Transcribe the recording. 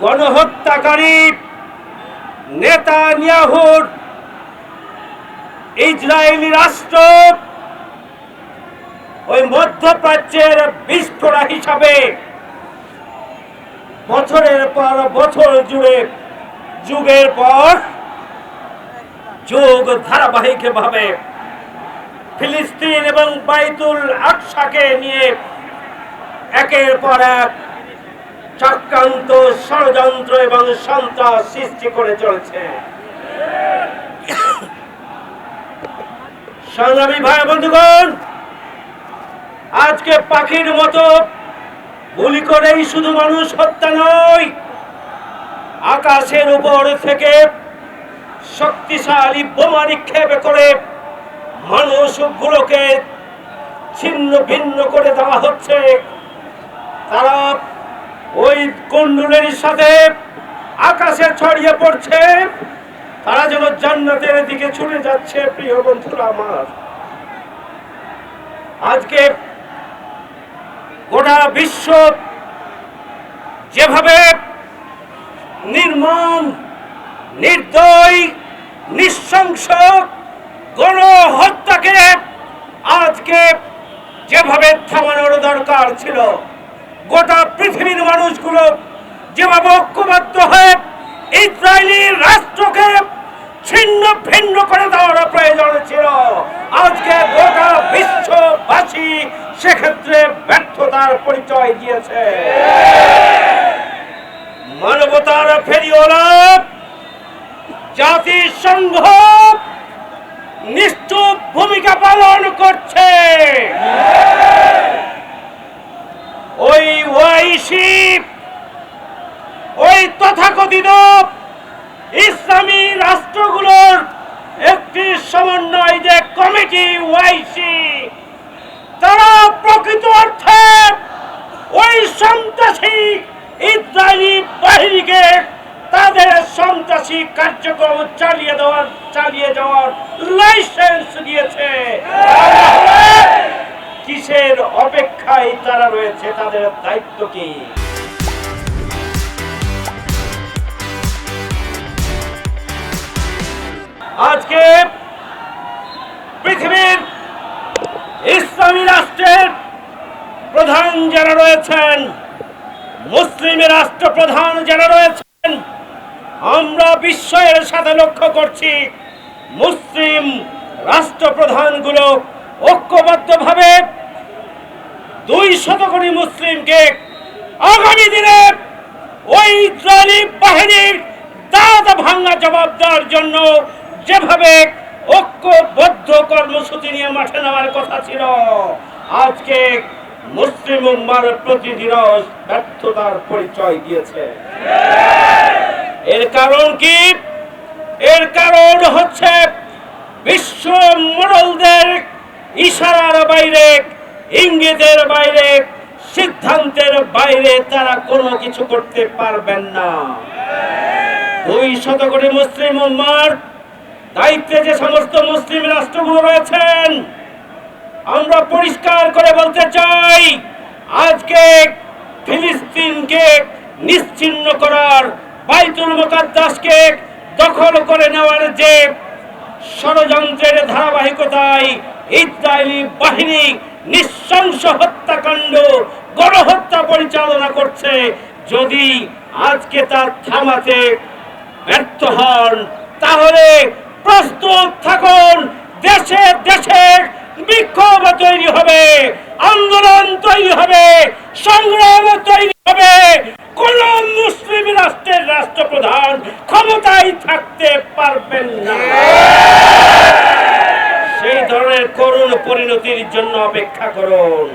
গণহত্যাকারী, নেতা নিয়াহুর, ইসরায়েলি রাষ্ট্র, ওই মধ্যপ্রাচ্যের বিস্ফোরা হিসাবে বছরের পর বছর জুড়ে, যুগের পর যুগ ধারাবাহিকভাবে ফিলিস্তিন এবং বাইতুল আকসাকে নিয়ে একের পর এক চক্রান্ত ষড়যন্ত্র এবং সন্ত্রাস সৃষ্টি করে চলেছে। সংগ্রামী ভাই বন্ধুগণ, আজকে পাখির মতো গুলি করেই শুধু মানুষ হত্যা নয়, আকাশের উপর থেকে শক্তিশালী বোমা নিক্ষেপ করে মানুষগুলোকে ছিন্ন ভিন্ন করে দেওয়া হচ্ছে। তারা ওই কুণ্ডুলের সাথে আকাশে ছড়িয়ে পড়ছে। তারা যেন জান্নাতের দিকে ছুটে যাচ্ছে, প্রিয় বন্ধুরা আমার। আজকে গোটা বিশ্ব যেভাবে নির্মম, নির্দয়, নৃশংস গণহত্যাকে আজকে যেভাবে থামানোর দরকার ছিল গোটা পৃথিবীর মানুষগুলো যেভাবে ঐক্যবদ্ধ হয়ে ইসরায়েলি রাষ্ট্রকে ছিন্ন ভিন্ন করে দেওয়ার প্রয়োজন ছিল, আজকে গোটা বিশ্ববাসী সেক্ষেত্রে ব্যর্থতার পরিচয় দিয়েছে। মানবতার ফেরিওয়ালা, জাতিসংঘ নিশ্চুপ ভূমিকা পালন করছে। ওই ওয়াইসি ওই তথাকথিত ইসলামী রাষ্ট্রগুলোর একটি সমন্বয় যে কমিটি ওয়াইসি তারা প্রকৃত অর্থে ওই সন্ত্রাসী ইসরায়েলি বাহিনীকে তাদের সন্ত্রাসী কার্যক্রম চালিয়ে দেওয়ার, চালিয়ে যাওয়ার লাইসেন্স দিয়েছে। অপেক্ষায় তারা রয়েছে, তাদের দায়িত্ব কি? আজকে পৃথিবীর ইসলামী রাষ্ট্রের প্রধান যারা রয়েছেন, মুসলিম রাষ্ট্রপ্রধান যারা রয়েছেন, আমরা বিশ্বের সাথে লক্ষ্য করছি, মুসলিম রাষ্ট্রপ্রধানগুলো ঐক্যবদ্ধভাবে দুই শত কোটি মুসলিমকে আগামী দিনে ওই ইসরায়েলি বাহিনীর দাঁত ভাঙা জবাব দেওয়ার জন্য যেভাবে ঐক্যবদ্ধ কর্মসূচি নিয়ে মাঠে নামার কথা ছিল, আজকে মুসলিম উম্মার প্রতি প্রতিদিন ব্যর্থতার পরিচয় দিয়েছে। এর কারণ কি? এর কারণ হচ্ছে বিশ্ব মোড়লদের ইশারার বাইরে ইঙ্গিতের বাইরে, সিদ্ধান্তের বাইরে তারা কোনো কিছু করতে পারবেন না। দুই শত কোটি মুসলিম উম্মার দায়িত্বে যে সমস্ত মুসলিম রাষ্ট্রগুলো রয়েছেন, আমরা পরিষ্কার করে বলতে চাই, আজকে ফিলিস্তিনকে নিশ্চিহ্ন করার বাইতুল মুকাদ্দাসকে দখল করে নেওয়ার যে ষড়যন্ত্রের ধারাবাহিকতায় ইসরায়েলি বাহিনী নৃশংস হত্যাকাণ্ড, গণহত্যা পরিচালনা করছে যদি আজকে তার থামাতে ব্যর্থ হন, তাহলে প্রস্তুত থাকুন, দেশে দেশে বিক্ষোভ তৈরি হবে, আন্দোলন তৈরি হবে, সংগ্রাম তৈরি হবে। কোন মুসলিম রাষ্ট্রের রাষ্ট্রপ্রধান ক্ষমতায় থাকতে পারবেন না। সেই ধরনের করুণ পরিণতির জন্য অপেক্ষা করুন।